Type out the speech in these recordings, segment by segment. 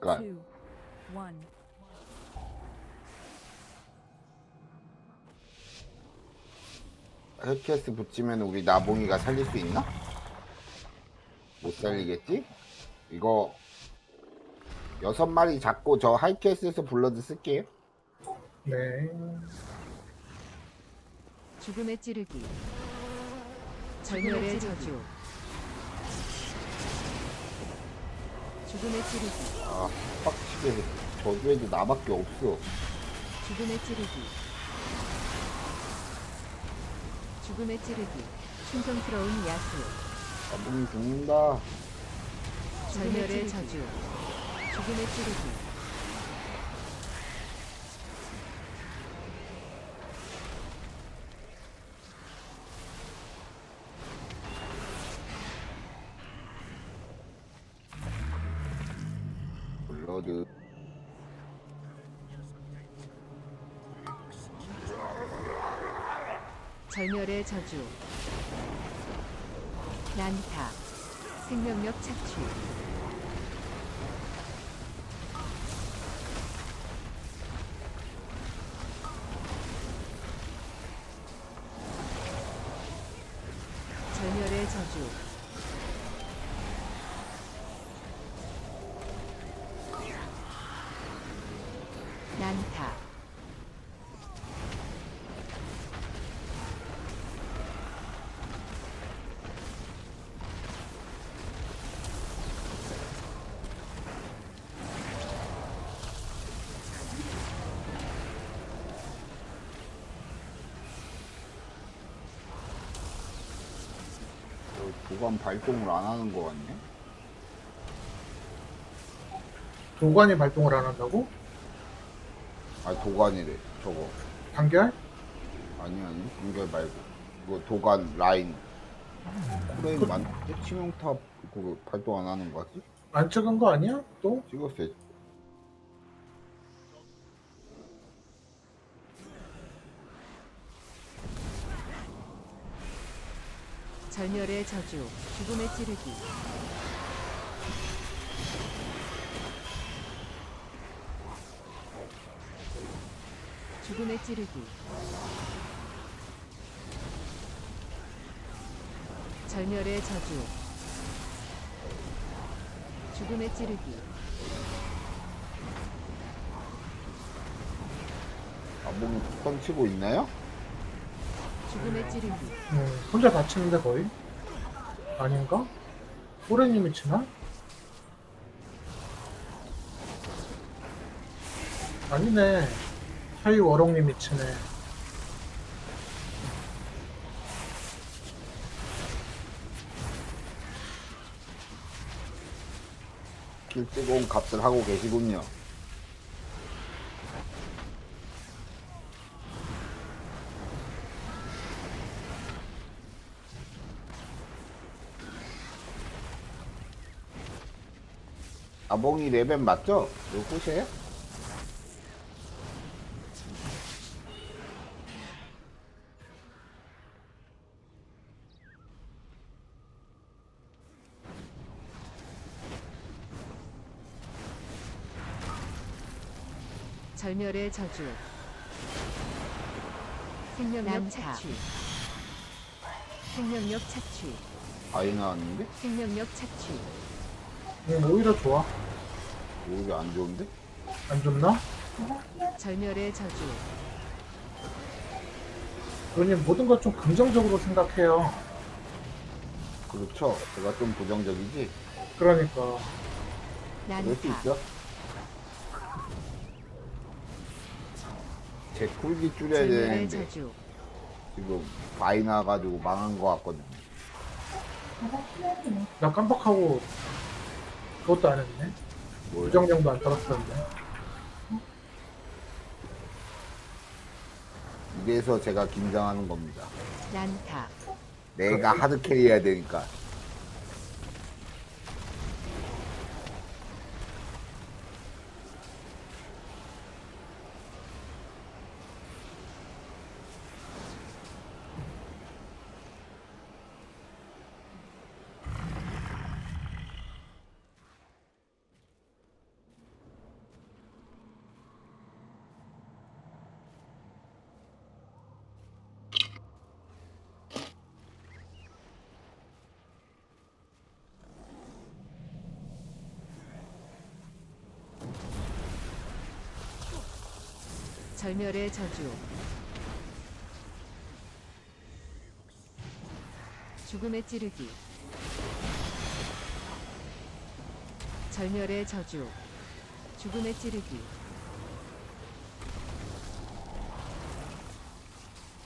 그러니까. 헬캐스 붙이면 우리 나봉이가 살릴 수 있나? 못 살리겠지? 이거 여섯 마리 잡고 저 하이캐스에서 블러드 쓸게요. 네. 죽음의 찌르기 절멸의 저주 죽음의 찌르기. 아, 빡치게 저주에도 나밖에 없어. 죽음의 찌르기. 죽음의 찌르기. 충성스러운 야수. 나봉이 죽는다. 절멸의 저주. 죽음의 찌르기 저주. 난타. 생명력 착취. 절멸의 저주. 난타 저 도관 발동을 안 하는 거 같네. 도관이 발동을 안 한다고? 아, 도관이래. 저거. 단결? 아니, 아니. 연결 말고. 이거 도관 라인. 코레인 만데 치명탑 그거 발동 안 하는 거 같지? 안 찍은 거 아니야? 또? 찍었어요. 절멸의 저주, 죽음의 찌르기. 죽음의 찌르기. 절멸의 저주. 죽음의 찌르기. 나봉이 턴 치고 있나요? 죽음의 찌르기. 음, 혼자 다치는데 거의? 아닌가? 호레님이 치나? 아니네. 하이 워롱님이 치네. 길 뜨거운 값을 하고 계시군요. 아봉이 레벨 맞죠? 이거 끝이에요? 절멸의 저주. 생명력 착취. 생명력 착취. 아이 나왔는데? 생명력 착취. 음, 오히려 좋아. 오히려 안 좋은데? 안 좋나? 절멸의 저주. 그러니 모든 걸 좀 긍정적으로 생각해요. 그렇죠. 제가 좀 부정적이지? 그러니까. 그럴 수. 있어. 제 쿨기 줄여야 절멸의 되는데 저주. 지금 바이 나가지고 망한 거 같거든요. 나 깜빡하고 그것도 안 했네. 뭘 부정령도 안 떨었었는데. 이래서 제가 긴장하는 겁니다. 난타. 내가 하드 캐리 해야 되니까. 절멸의 저주. 죽음의 찌르기. 절멸의 저주. 죽음의 찌르기.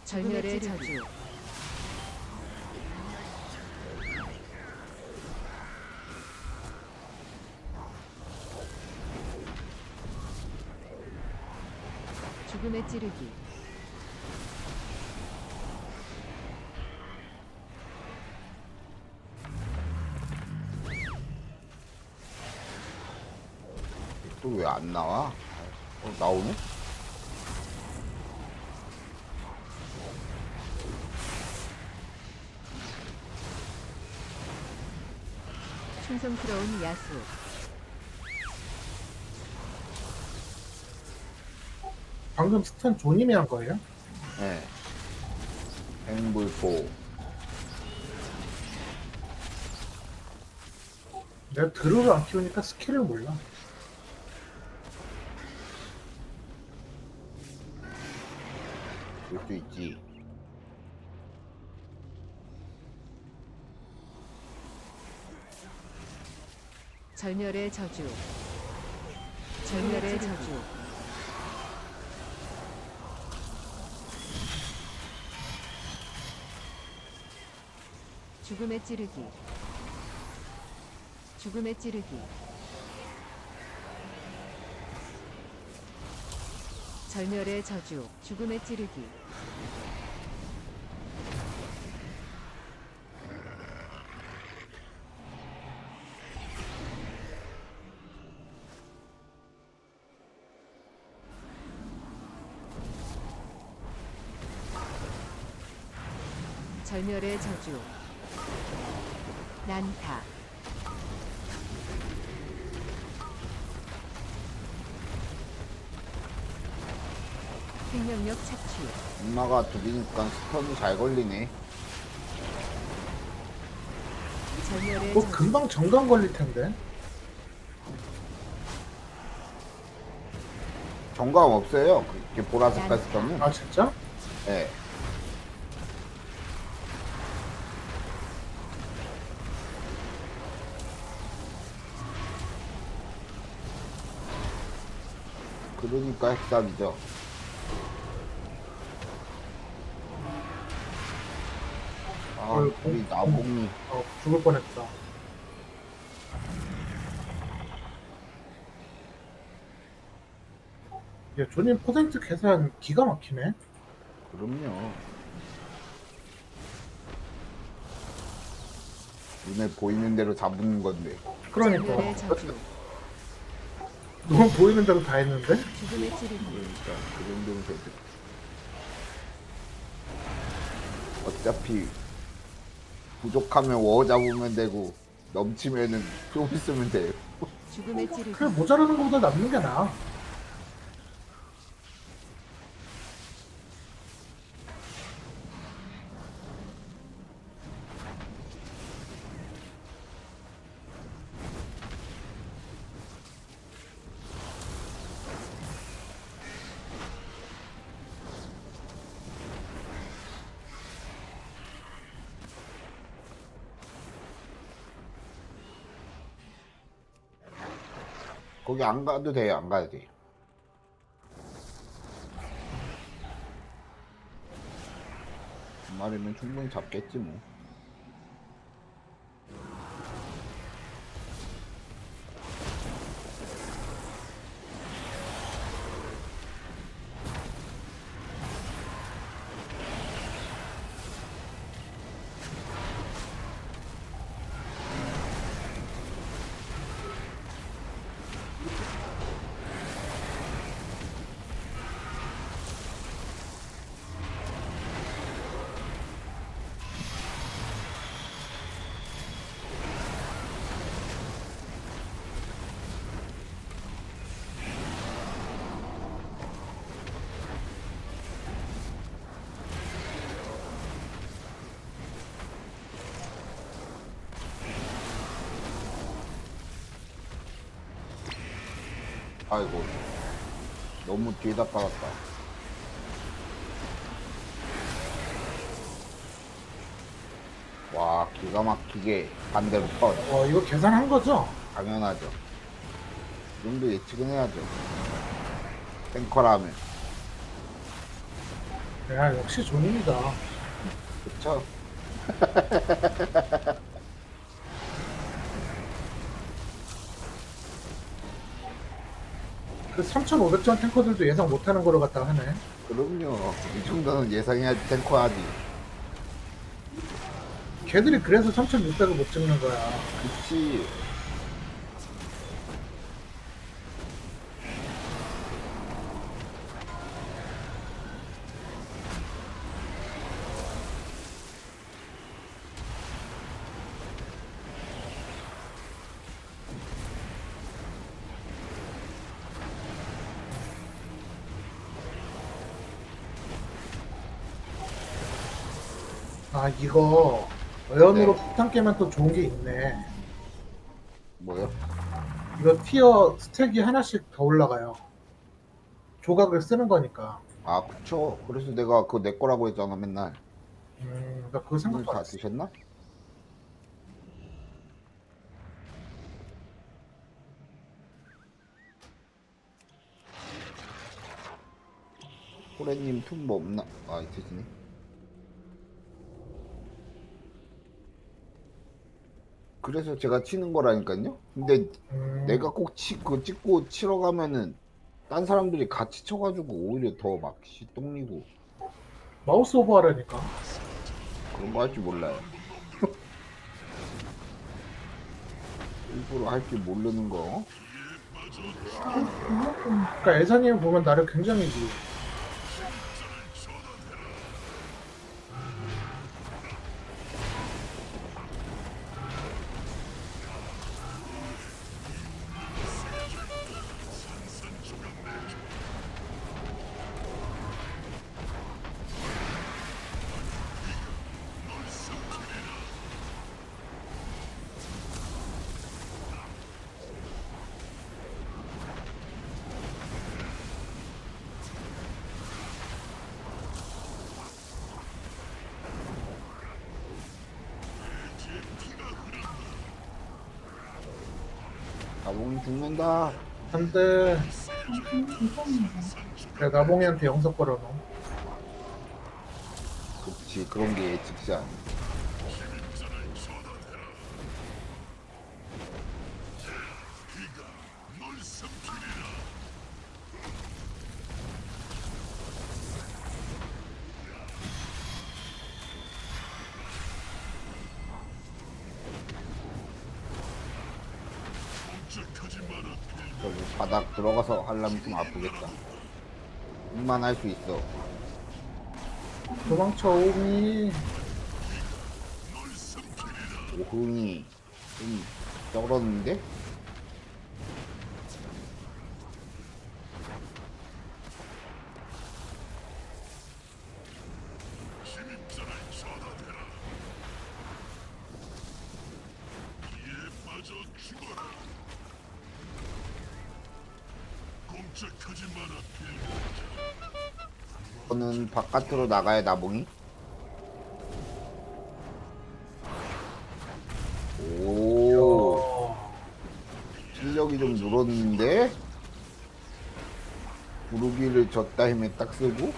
절멸의 저주 죽음의 찌르기 또 왜 안 나와? 어, 나오네? 충성스러운 야수 방금 스턴 조님이 한 거예요? 네. 행불포. 내가 드루를 안 키우니까 스킬을 몰라. 그럴 수 있지. 절멸의 저주 절멸의 저주 죽음의 찌르기. 죽음의 찌르기. 절멸의 저주 죽음의 찌르기. 절멸의 저주 난타 생명력 착취 엄마가 둘이니까 스턴이 잘 걸리네. 뭐 금방 정강 걸릴 텐데. 정감 없어요. 그렇게 보라색깔 스턴은. 아 진짜? 네. 그러니까 핵사기죠. 아. 우리 나봉이 어 죽을 뻔했다. 야 조님 퍼센트 계산 기가 막히네. 그럼요. 눈에 보이는 대로 잡는 건데. 그러니까 저주 너무 보이는 대로 다 했는데. 죽음의 찌르기 그러니까 그 정도는 돼도. 어차피 부족하면 워 잡으면 되고 넘치면은 좀 있으면 돼요. 죽음의 찌르기 그냥 모자라는 것보다 남는 게 나아. 거기 안 가도 돼요. 안 가도 돼. 한 마리면 충분히 잡겠지 뭐. 아이고 너무 뒤에다 박았다 와 기가 막히게 반대로 펀 어, 이거 계산한 거죠? 당연하죠 좀도 예측은 해야죠 탱커라면 야, 역시 존입니다. 그쵸? 그 3,500전 탱커들도 예상 못하는 거로 갖다 하네. 그럼요. 이 정도는 예상해야지 탱커 하지. 걔들이 그래서 3,600을 못 찍는 거야. 그치. 이거 어연으로 네. 폭탄 깨면 또 좋은 게 있네. 뭐요? 이거 티어 스택이 하나씩 더 올라가요. 조각을 쓰는 거니까. 아, 그쵸. 그래서 내가 그거 내 거라고 했잖아, 맨날. 음, 나 그거 오늘 생각도 다 했어. 드셨나? 호래님 툰뭐 없나? 아, 있으시네. 그래서 제가 치는 거라니까요? 근데 음, 내가 꼭 치, 그 찍고 치러 가면은 딴 사람들이 같이 쳐가지고 오히려 더 막 시똥리고 마우스 오버 하라니까. 그런 거 할 줄 몰라요. 일부러 할 줄 모르는 거. 그러니까 애사님 보면 나를 굉장히 그 죽는다. 한데 그래 나봉이한테 영석 걸어놓. 그렇지 그런 게 예측지 않 들어가서 하려면 좀 아프겠다. 입만 할 수 있어. 도망쳐 오미. 오흥이 좀 쩔었는데? 저는 바깥으로 나가야 나봉이? 오. 어, 실력이 좀 늘었는데? 부르기를 졌다 힘에 딱 쓰고?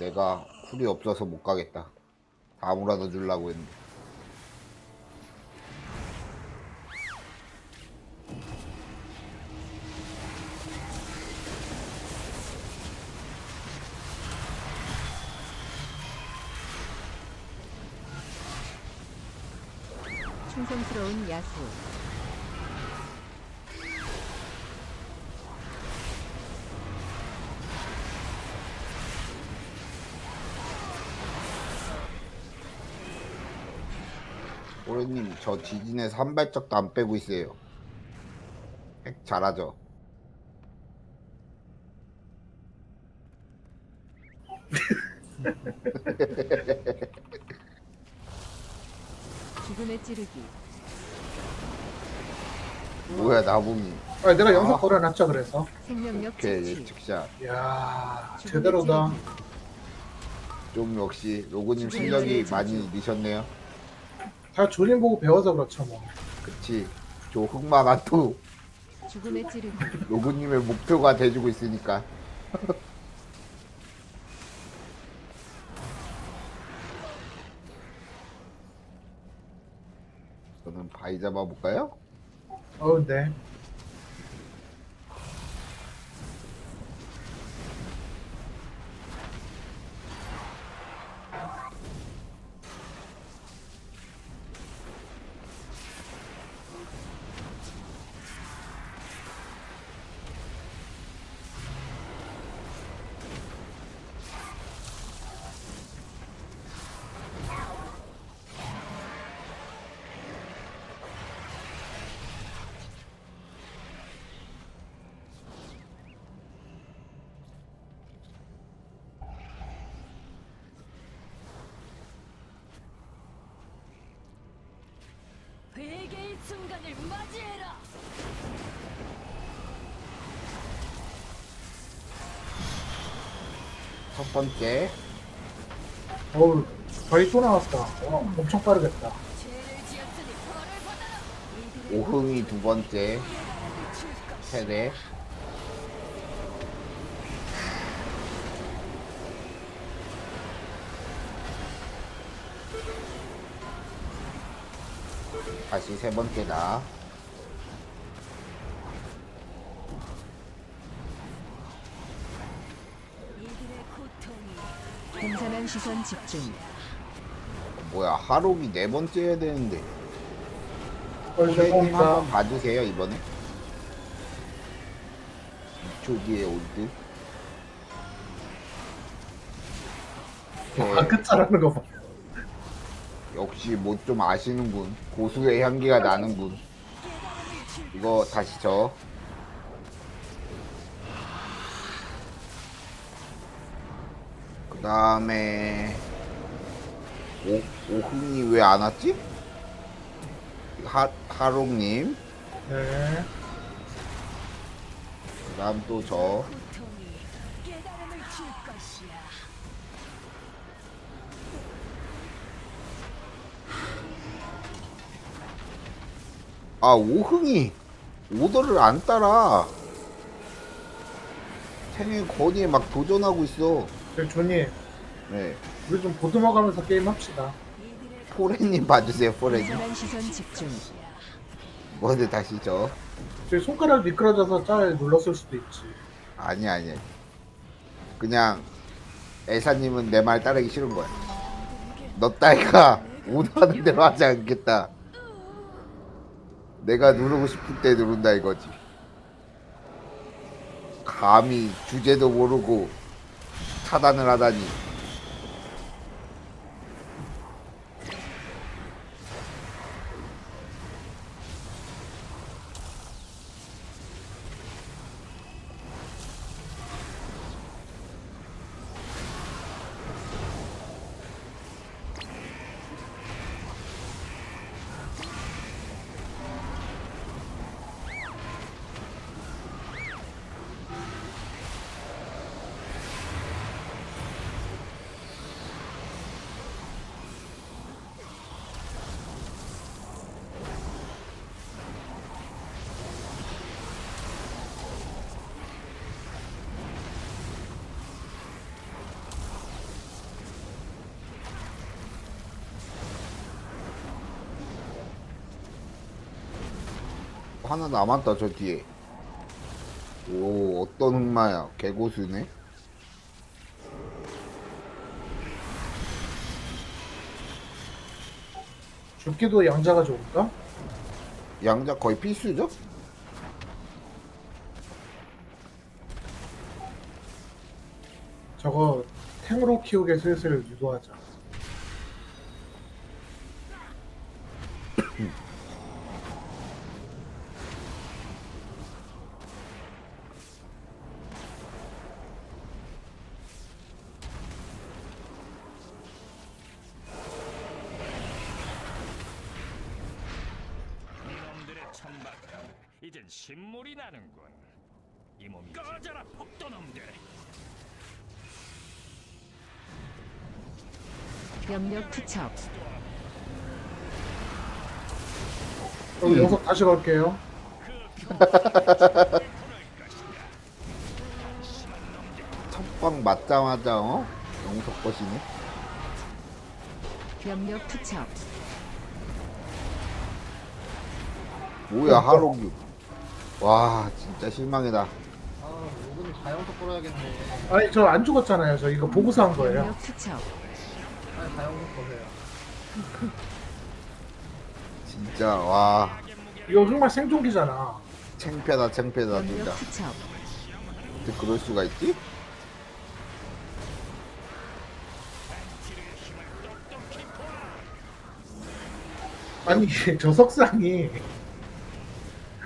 내가 쿨이 없어서 못 가겠다 다무라도 주려고 했는데 충성스러운 야수. 저 지진에서 한 발짝도 안 빼고 있어요 핵 잘하죠 죽음의 찌르기. 뭐야 나봉이 아, 내가 영상 아. 걸어놨죠, 그래서. 생명력 오케이 이야, 죽음의 제대로다. 좀 역시 로고님 실력이. 많이 느셨네요 다 조림 보고 배워서 그렇죠, 뭐. 그치 저 흑마가 또 죽음의 찌르기. 로고님의 목표가 돼주고 있으니까 저는 바위 잡아볼까요? 어, 네. 회개의 순간을 맞이해라. 첫 번째 어우, 거의 또 나왔다. 어, 엄청 빠르겠다. 죄를 지었으니 벌을 받아라. 이들의 오흥이 두 번째. 세대 다시 세 번째다 공산한 시선 집중. 뭐야 하록이 네 번째 해야 되는데 어, 선생님 죄송합니다. 한번 봐주세요 이번에 2초 뒤에 올 듯 아, 끝자라는 거 봐. 역시 뭐 좀 아시는군 고수의 향기가 나는군 이거 다시 저 그 다음에 오, 오흥이 왜 안 왔지? 하, 하롱님 네. 그 다음 또 저 아 오흥이 오더를 안 따라. 생애 건의에 막 도전하고 있어. 저 조님, 네. 우리 좀 보듬어가면서 게임 합시다. 포레님 봐주세요 포레님. 공산한 시선 집중. 뭔데 다시 저제 손가락 미끄러져서 짤 눌렀을 수도 있지. 아니 아니 그냥 애사님은 내 말 따르기 싫은 거야. 너 따위가 오더하는 대로 하지 않겠다 내가 누르고 싶을 때 누른다 이거지. 감히 주제도 모르고 차단을 하다니 하나 남았다 저 뒤에 오 어떤 흑마야 개고수네 죽기도 양자가 좋을까? 양자 거의 필수죠? 저거 탱으로 키우게 슬슬 유도하자. 이젠 신물이 나는군. 이 몸이 꺼져라 폭도놈들. 병력 투척. 여기 영석 다시 걸게요. 첫방 맞자마자 어? 영석 것이네. 병력 투척. 뭐야 하록유. 와 진짜 실망이다. 아, 오븐이 다영석 걸어야겠네. 아니 저 안 죽었잖아요. 저 이거 보고서 한 거예요. 병력 투척. 아니, 다영석 거세요. 진짜 와 이거 정말 생존기잖아. 창피하다 창피하다 진짜. 투척. 어떻게 그럴 수가 있지? 아니 저 석상이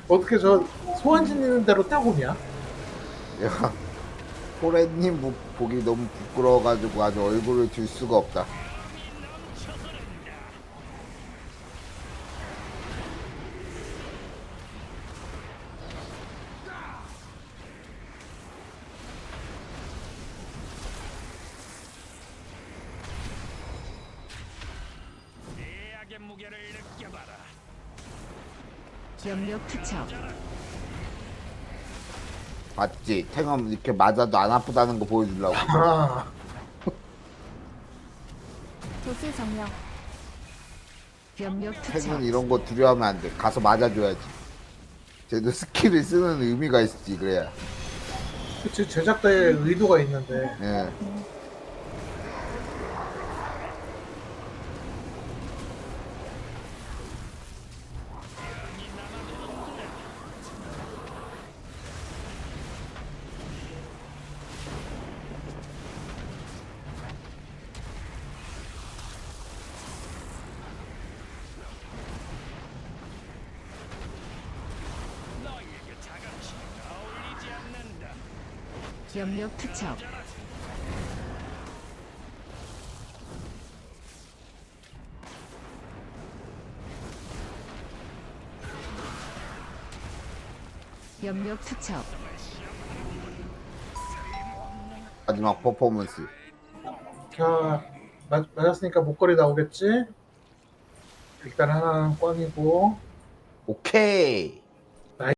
어떻게 저 소환 지니는 대로 딱 오냐? 야 포레님 보- 보기 너무 부끄러워가지고 아주 얼굴을 들 수가 없다. 예약의 무게를 느껴봐라. 병력 투척. 봤지? 탱엄 이렇게 맞아도 안 아프다는 거 보여주려고. 아 도수 투척. 탱은 이런 거 두려워하면 안 돼. 가서 맞아줘야지. 쟤도 스킬을 쓰는 의미가 있지 그래야. 그치 제작자의 의도가 있는데 예. 너희에게 자감시가 어울리지 않는다. 병력 투척. 병력 투척. 마지막 퍼포먼스. 자 맞, 맞았으니까 목걸이 나오겠지? 일단 하나는 꽝이고 오케이.